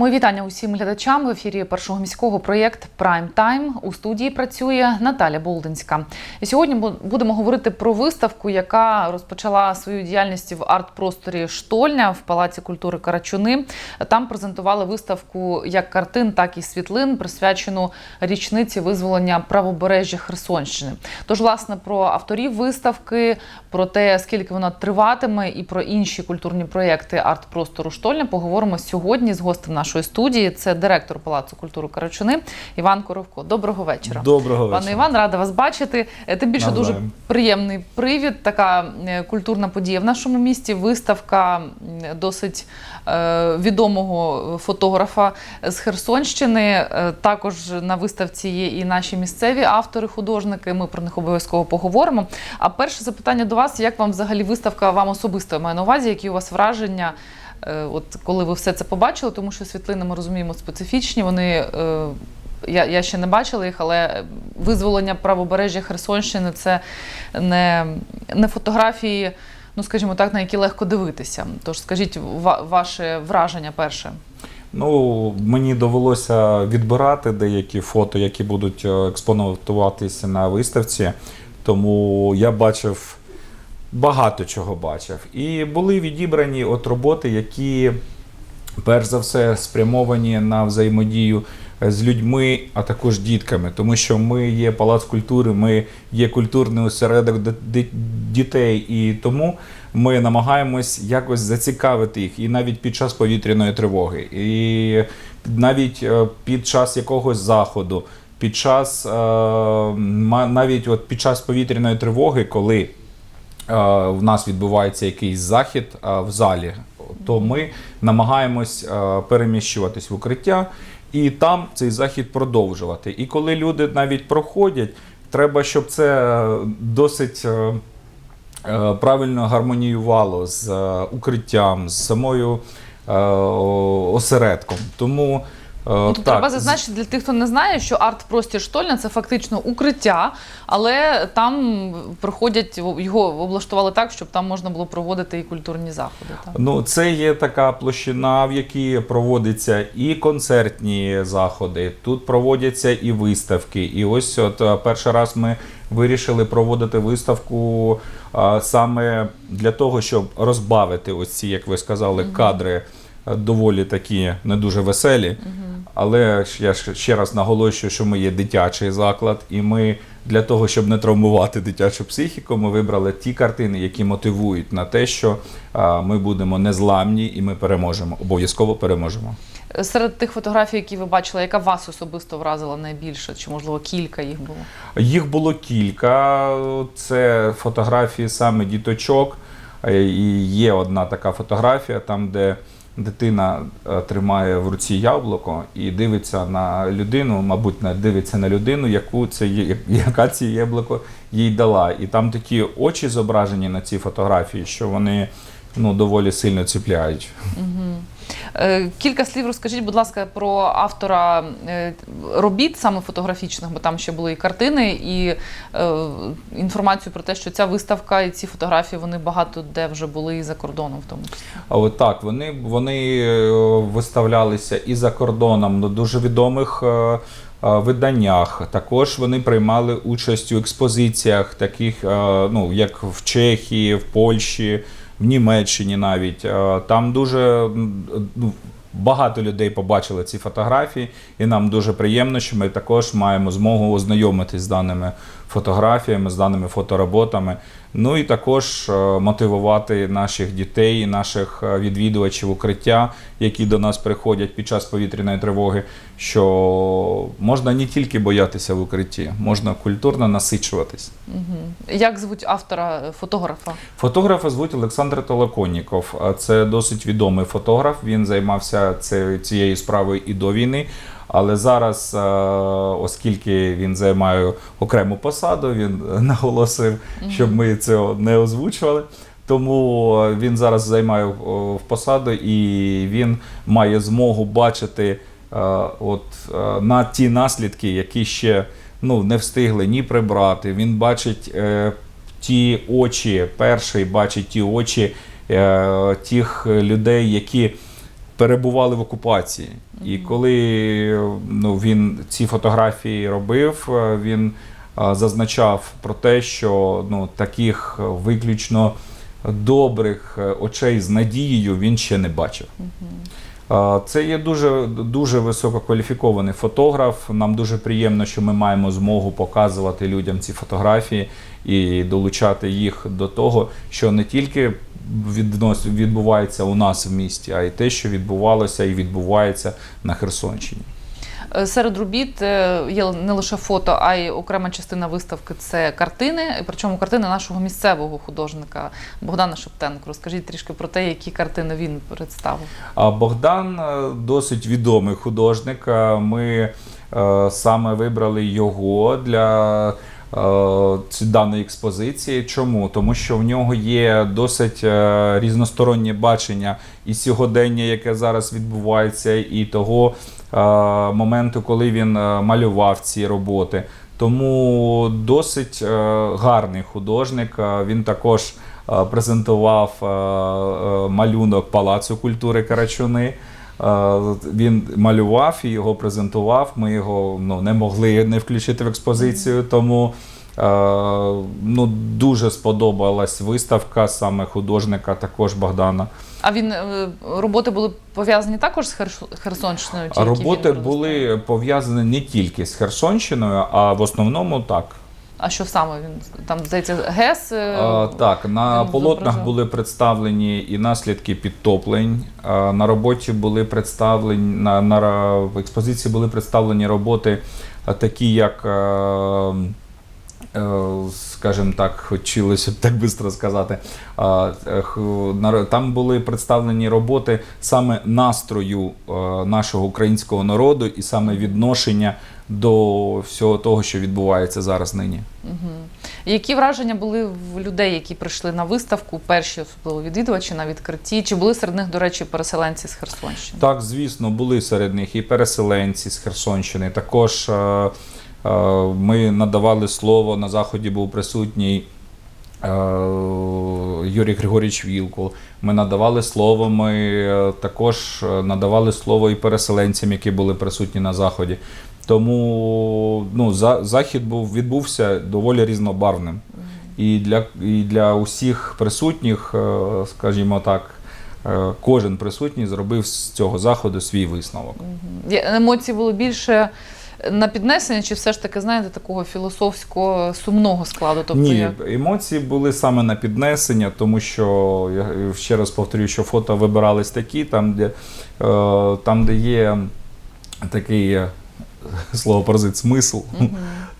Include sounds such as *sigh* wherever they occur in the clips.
Мої вітання усім глядачам в ефірі першого міського проєкт Прайм Тайм. У студії працює Наталя Болдинська. І сьогодні будемо говорити про виставку, яка розпочала свою діяльність в арт-просторі Штольня в Палаці культури Карачуни. Там презентували виставку як картин, так і світлин, присвячену річниці визволення правобережжя Херсонщини. Тож, власне, про авторів виставки, про те, скільки вона триватиме, і про інші культурні проєкти арт-простору Штольня поговоримо сьогодні з гостем нашої студії. Це директор Палацу культури Карачуни Іван Коровко. Доброго вечора. Доброго вечора. Пане Іван, рада вас бачити. Е, Тим більше дуже приємний привід. Така е, культурна подія в нашому місті. Виставка досить е, відомого фотографа з Херсонщини. Також на виставці є і наші місцеві автори, художники. Ми про них обов'язково поговоримо. А перше запитання до вас: як вам взагалі виставка вам особисто я маю на увазі? Які у вас враження? Е, От коли ви все це побачили, тому що світлини ми розуміємо специфічні. Вони е, я, я ще не бачила їх, але визволення правобережжя Херсонщини це не, не фотографії, ну скажімо так, на які легко дивитися. Тож скажіть ва, ваше враження перше. Ну, мені довелося відбирати деякі фото, які будуть е, експонуватися на виставці. Тому я бачив багато чого бачив. І були відібрані от роботи, які перш за все спрямовані на взаємодію з людьми, а також дітками, тому що ми є палац культури, ми є культурний осередок дітей, і тому ми намагаємось якось зацікавити їх, і навіть під час повітряної тривоги, і навіть е, під час якогось заходу, під час е, навіть от під час повітряної тривоги, коли е, в нас відбувається якийсь захід е, в залі, то ми намагаємось е, переміщуватись в укриття і там цей захід продовжувати. І коли люди навіть проходять, треба, щоб це е, досить. е, е, Правильно гармоніювало з е, укриттям, з самою е, осередком. Тому е, Ну, тут так, треба зазначити для тих, хто не знає, що арт-простір Штольна це фактично укриття, але там проходять його облаштували так, щоб там можна було проводити і культурні заходи. Так. Ну, це є така площина, в якій проводяться і концертні заходи, тут проводяться і виставки. І ось от е, перший раз ми вирішили проводити виставку а, саме для того, щоб розбавити ось ці, як ви сказали, кадри е, доволі такі не дуже веселі. Але я ще раз наголошую, що ми є дитячий заклад, і ми для того, щоб не травмувати дитячу психіку, ми вибрали ті картини, які мотивують на те, що ми будемо незламні і ми переможемо. Обов'язково переможемо. Серед тих фотографій, які ви бачили, яка вас особисто вразила найбільше, чи можливо кілька їх було? Їх було кілька. Це фотографії саме діточок. Е, І є одна така фотографія, там, де дитина е, тримає в руці яблуко і дивиться на людину, мабуть, дивиться на людину, яку це *laughs* яка ці яблуко їй дала. І там такі очі зображені на цій фотографії, що вони ну, доволі сильно ціпляють. Е, Кілька слів розкажіть, будь ласка, про автора е, робіт саме фотографічних, бо там ще були і картини, і е, інформацію про те, що ця виставка і ці фотографії вони багато де вже були і за кордоном, в тому числі. Так, вони, вони виставлялися і за кордоном на дуже відомих виданнях. Також вони приймали участь у експозиціях, таких ну, як в Чехії, в Польщі, в Німеччині навіть. Е, Там дуже ну, багато людей побачили ці фотографії, і нам дуже приємно, що ми також маємо змогу ознайомитись з даними фотографіями, з даними фотороботами. Ну і також е, мотивувати наших дітей, наших е, відвідувачів укриття, які до нас приходять під час повітряної тривоги, що можна не тільки боятися в укритті, можна культурно насичуватись. Як звуть автора е, фотографа? Фотографа звуть Олександр Толоконніков. Це досить відомий фотограф. Він займався цією справою і до війни. Але зараз, е, оскільки він займає окрему посаду, він наголосив, щоб ми це не озвучували. Тому він зараз займає в посаду і він має змогу бачити е, от, е, на ті наслідки, які ще ну, не встигли ні прибрати. Він бачить е, ті очі, перший бачить ті очі е, тих людей, які перебували в окупації. І коли ну, він ці фотографії робив, е, він е, зазначав про те, що ну, таких виключно добрих е, очей з надією він ще не бачив. Це є дуже, дуже висококваліфікований фотограф. Нам дуже приємно, що ми маємо змогу показувати людям ці фотографії і долучати їх до того, що не тільки відбувається у нас в місті, а й те, що відбувалося і відбувається на Херсонщині. Е, Серед робіт е, є не лише фото, а й окрема частина виставки це картини. Причому картини нашого місцевого художника Богдана Шептенко. Розкажіть трішки про те, які картини він представив. А Богдан е, досить відомий художник. Ми саме вибрали його для даної експозиції. Чому? Тому що в нього є досить е, різностороннє бачення і сьогодення, яке зараз відбувається, і того е, моменту, коли він е, малював ці роботи. Тому досить е, гарний художник. Е, Він також е, презентував е, е, малюнок Палацу культури Карачуни. Е, Він малював і його презентував. Ми його ну, не могли не включити в експозицію, тому е, ну, дуже сподобалась виставка саме художника, також Богдана. А він е, роботи були пов'язані також з Херсонщиною? Він роботи були пов'язані не тільки з Херсонщиною, а в основному так. А що саме він там здається ГЕС? е, А, так, на полотнах зображав. були представлені і наслідки підтоплень. А, на роботі були представлені на, на в експозиції були представлені роботи, такі як. е, е, Скажімо так, хотілося б так швидко сказати. Е, Там були представлені роботи саме настрою е, нашого українського народу і саме відношення до всього того, що відбувається зараз нині. Які враження були в людей, які прийшли на виставку, перші особливо відвідувачі на відкритті? Чи були серед них, до речі, переселенці з Херсонщини? Так, звісно, були серед них і переселенці з Херсонщини. Також е, е, ми надавали слово на заході був присутній. е, Юрій Григорійович Вілкул. Ми надавали слово. Ми е, також е, надавали слово і переселенцям, які були присутні на заході. Тому ну, за, захід був відбувся доволі різнобарвним. І для, і для усіх присутніх, е, скажімо так, е, кожен присутній зробив з цього заходу свій висновок. Емоції були більше на піднесення, чи все ж таки, знаєте, такого філософського сумного складу? Тобто, Ні, як... емоції були саме на піднесення, тому що я ще раз повторюю, що фото вибирались такі, там, де, е, там, де є такий е, слово паразит смисл.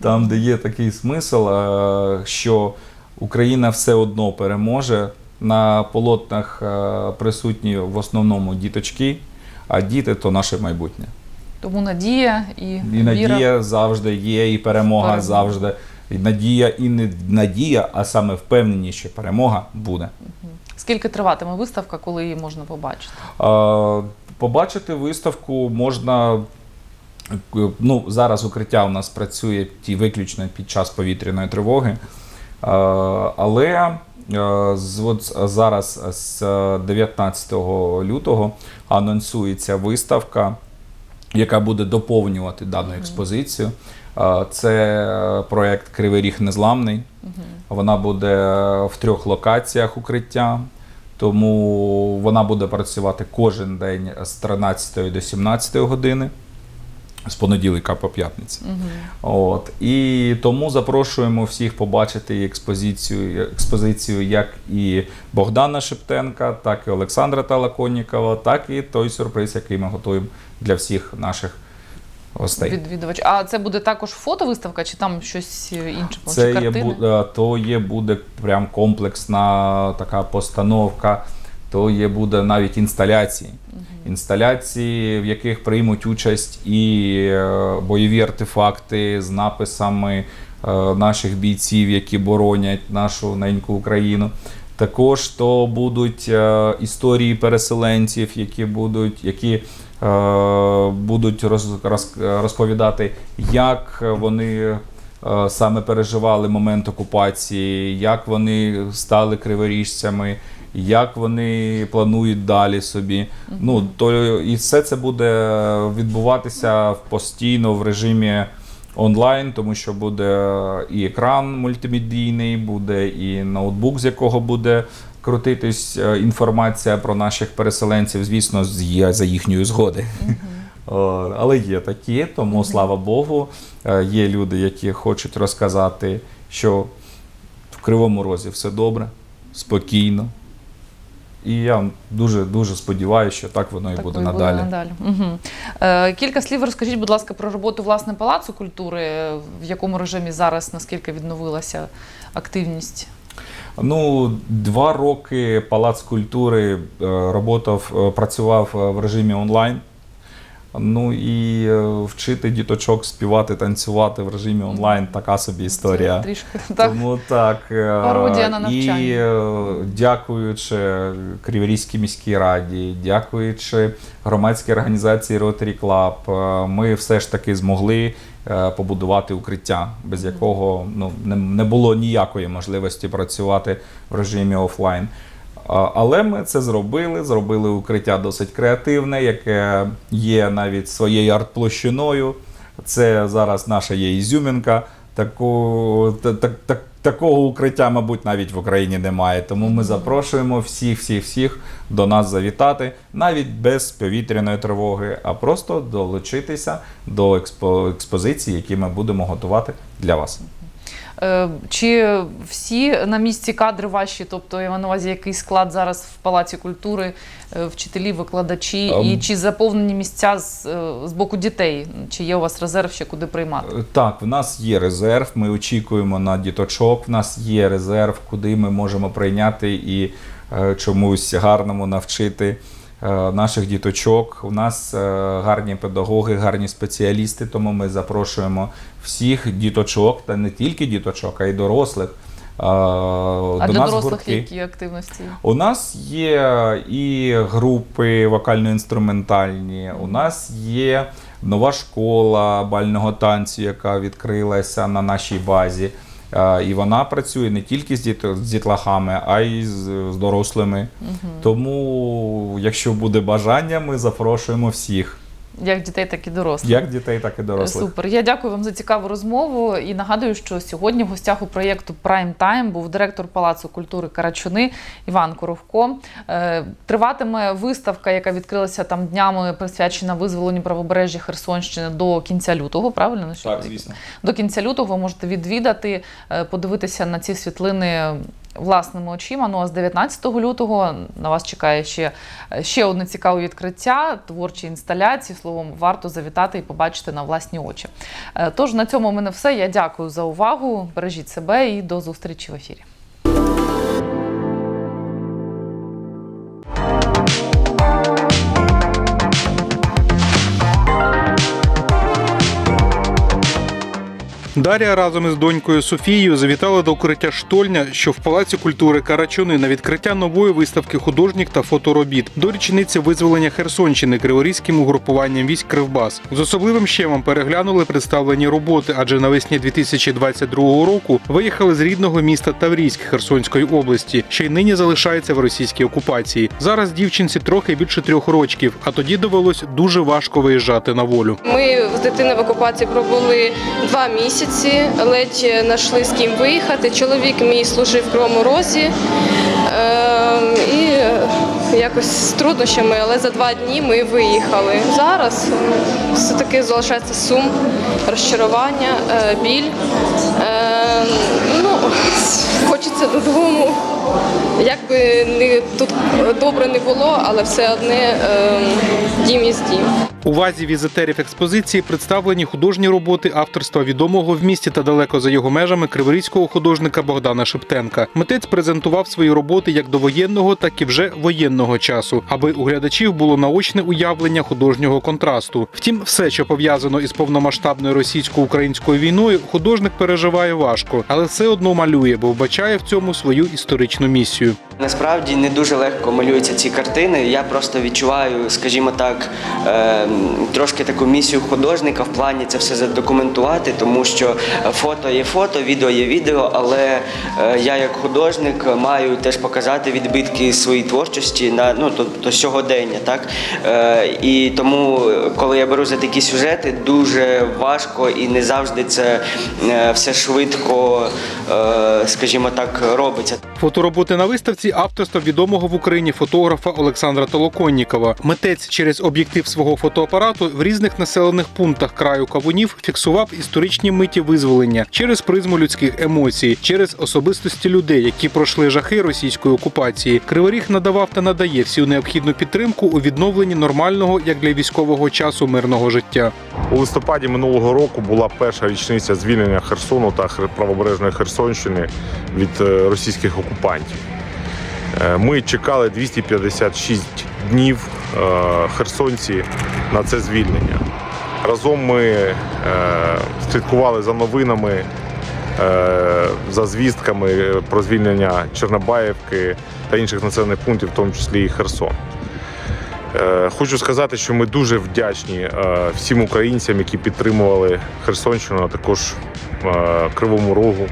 Там, де є такий смисл, е, що Україна все одно переможе. На полотнах е, присутні в основному діточки, а діти то наше майбутнє. Тому надія і, І віра. надія завжди є, і перемога Перемога. завжди. І надія, і не надія, а саме впевненість, що перемога буде. Скільки триватиме виставка, коли її можна побачити? Е, Побачити виставку можна. Ну, зараз укриття у нас працює ті виключно під час повітряної тривоги. Але з, от зараз з 19 лютого анонсується виставка, яка буде доповнювати дану експозицію. Е, Це проєкт Кривий Ріг Незламний. Вона буде в трьох локаціях укриття. Тому вона буде працювати кожен день з 13 до 17 години, з понеділка по п'ятниці. От. І тому запрошуємо всіх побачити експозицію, експозицію як і Богдана Шептенка, так і Олександра Талаконнікова, так і той сюрприз, який ми готуємо для всіх наших гостей. Відвідувач. А це буде також фотовиставка, чи там щось інше? Це чи є, картини? бу- е, то є буде прям комплексна така постановка, то є буде навіть інсталяції. Інсталяції, в яких приймуть участь і е, бойові артефакти з написами е, наших бійців, які боронять нашу неньку Україну. Також то будуть е, історії переселенців, які будуть, які е, будуть роз, роз, розповідати, як вони е, саме переживали момент окупації, як вони стали криворіжцями, як вони планують далі собі. Ну, то і все це буде відбуватися постійно в режимі онлайн, тому що буде і екран мультимедійний, буде і ноутбук, з якого буде крутитись е, інформація про наших переселенців, звісно, за їхньої згоди. О, Але є такі, тому слава Богу, е, є люди, які хочуть розказати, що в Кривому Розі все добре, спокійно. І я дуже дуже сподіваюся, що так воно і Так буде і надалі. надалі. Угу. Е, кілька слів розкажіть, будь ласка, про роботу власне палацу культури, в якому режимі зараз наскільки відновилася активність. Ну, два роки Палац культури е, роботав, е, працював е, в режимі онлайн. Ну і е, вчити діточок співати, танцювати в режимі онлайн така собі історія. Це трішки *laughs* так. Тому так. е, Пародія на навчання. І е, дякуючи Криворізькій міській раді, дякуючи громадській організації Rotary Club, ми все ж таки змогли побудувати укриття, без якого ну, не, не було ніякої можливості працювати в режимі офлайн. Але ми це зробили. Зробили укриття досить креативне, яке є навіть своєю арт-площиною. Це зараз наша є ізюмінка. Таку, та, та, та, такого укриття, мабуть, навіть в Україні немає. Тому ми запрошуємо всіх, всіх, всіх до нас завітати, навіть без повітряної тривоги, а просто долучитися до експо, експозицій, які ми будемо готувати для вас. Е, Чи всі на місці кадри ваші, тобто я маю на увазі, який склад зараз в Палаці культури, е, вчителі, викладачі, Ем. і чи заповнені місця з, е, з боку дітей? Чи є у вас резерв ще куди приймати? Так, в нас є резерв. Ми очікуємо на діточок. В нас є резерв, куди ми можемо прийняти і чомусь гарному навчити наших діточок. У нас е, гарні педагоги, гарні спеціалісти, тому ми запрошуємо всіх діточок, та не тільки діточок, а й дорослих. е, А до для нас дорослих гуртки. які активності? У нас є і групи вокально-інструментальні, у нас є нова школа бального танцю, яка відкрилася на нашій базі. Е, І вона працює не тільки з, діт- з дітлахами, а й з дорослими. Тому, якщо буде бажання, ми запрошуємо всіх, Як дітей, так і дорослих. як дітей, так і дорослих. Супер. Я дякую вам за цікаву розмову і нагадую, що сьогодні в гостях у проєкту Prime Time був директор Палацу культури Карачуни Іван Коровко. Е, Триватиме виставка, яка відкрилася там днями, присвячена визволенню правобережжя Херсонщини до кінця лютого. Правильно? Так, звісно. До кінця лютого ви можете відвідати, е, подивитися на ці світлини. Власними очима, ну а з 19 лютого на вас чекає ще, ще одне цікаве відкриття, творчі інсталяції. Словом, варто завітати і побачити на власні очі. Е, Тож на цьому в мене все. Я дякую за увагу. Бережіть себе і до зустрічі в ефірі. Дар'я разом із донькою Софією завітала до укриття штольня, що в Палаці культури Карачуни на відкриття нової виставки художніх та фоторобіт до річниці визволення Херсонщини криворізьким угрупуванням військ Кривбас. З особливим щемом переглянули представлені роботи, адже навесні 2022 року виїхали з рідного міста Таврійськ Херсонської області, що й нині залишається в російській окупації. Зараз дівчинці трохи більше трьох років, а тоді довелось дуже важко виїжджати на волю. Ми з дитиною в окупації пробули два місяці, ледь знайшли з ким виїхати. Чоловік мій служив в Кривому Розі. Ем, і якось з труднощами, але за два дні ми виїхали. Зараз ем, все-таки залишається сум, розчарування, е, біль. Ем, ну, *laughs* хочеться додому. Як би не тут добре не було, але все одне ем, дім є дім. У вазі візитерів експозиції представлені художні роботи авторства відомого в місті та далеко за його межами криворізького художника Богдана Шептенка. Митець презентував свої роботи як довоєнного, так і вже воєнного часу, аби у глядачів було наочне уявлення художнього контрасту. Втім, все, що пов'язано із повномасштабною російсько-українською війною, художник переживає важко, але все одно малює, бо вбачає в цьому свою історичну місію. Насправді не дуже легко малюються ці картини. Я просто відчуваю, скажімо так, е, трошки таку місію художника в плані це все задокументувати, тому що фото є фото, відео є відео, але е, я як художник маю теж показати відбитки своєї творчості на ну тобто сьогодення, так е, і тому, коли я беру за такі сюжети, дуже важко і не завжди це е, все швидко, скажімо так, робиться. Фотороботи на виставці авторства відомого в Україні фотографа Олександра Толоконнікова. Митець через об'єктив свого фотоапарату в різних населених пунктах краю Кавунів фіксував історичні миті визволення через призму людських емоцій, через особистості людей, які пройшли жахи російської окупації. Криворіг надавав та надає всю необхідну підтримку у відновленні нормального як для військового часу мирного життя. У листопаді минулого року була перша річниця звільнення Херсону та правобережної Херсонщини від е, російських окупантів. Е, Ми чекали 256 днів е, херсонці на це звільнення. Разом ми е, слідкували за новинами, е, за звістками про звільнення Чорнобаївки та інших населених пунктів, в тому числі і Херсон. Е, Хочу сказати, що ми дуже вдячні е, всім українцям, які підтримували Херсонщину, а також е, Кривому Рогу,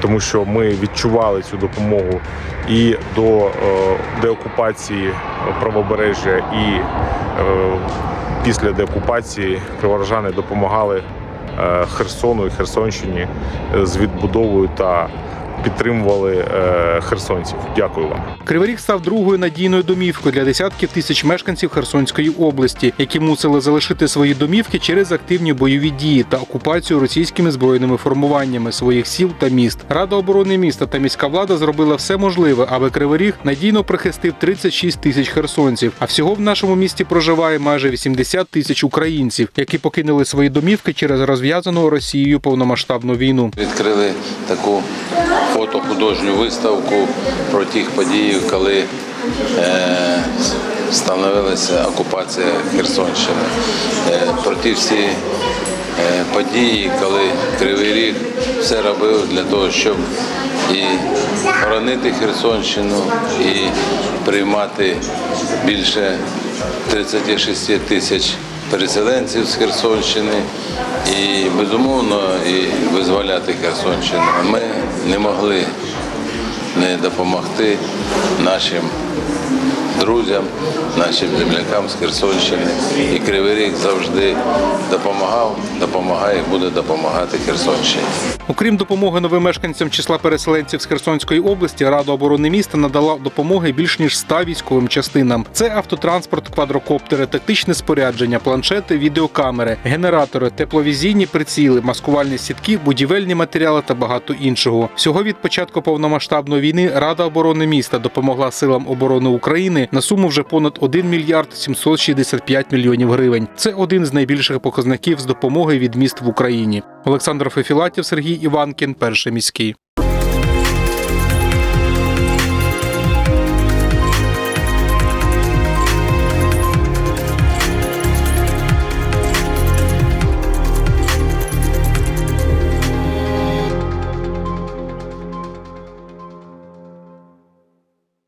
тому що ми відчували цю допомогу і до е, деокупації правобережжя, і е, після деокупації криворожани допомагали е, Херсону і Херсонщині з відбудовою та підтримували е, херсонців. Дякую вам. Криворіг став другою надійною домівкою для десятків тисяч мешканців Херсонської області, які мусили залишити свої домівки через активні бойові дії та окупацію російськими збройними формуваннями своїх сіл та міст. Рада оборони міста та міська влада зробила все можливе, аби Криворіг надійно прихистив 36 тисяч херсонців. А всього в нашому місті проживає майже 80 тисяч українців, які покинули свої домівки через розв'язану Росією повномасштабну війну. Відкрили таку фотохудожню виставку про тих подій, коли е, становилася окупація Херсонщини. Е, про ті всі е, події, коли Кривий Ріг все робив для того, щоб і боронити Херсонщину, і приймати більше 36 тисяч переселенців з Херсонщини і безумовно і визволяти Херсонщину. Ми не могли не допомогти нашим друзям, нашим землякам з Херсонщини. І Кривий Ріг завжди допомагав, допомагає і буде допомагати Херсонщині. Окрім допомоги новим мешканцям числа переселенців з Херсонської області, Рада оборони міста надала допомоги більш ніж 100 військовим частинам. Це автотранспорт, квадрокоптери, тактичне спорядження, планшети, відеокамери, генератори, тепловізійні приціли, маскувальні сітки, будівельні матеріали та багато іншого. Всього від початку повномасштабної війни Рада оборони міста допомогла силам оборони України на суму вже понад 1 мільярд 765 мільйонів гривень. Це один з найбільших показників з допомоги від міст в Україні. Олександр Фефілатів, Сергій Іванкін, перший міський.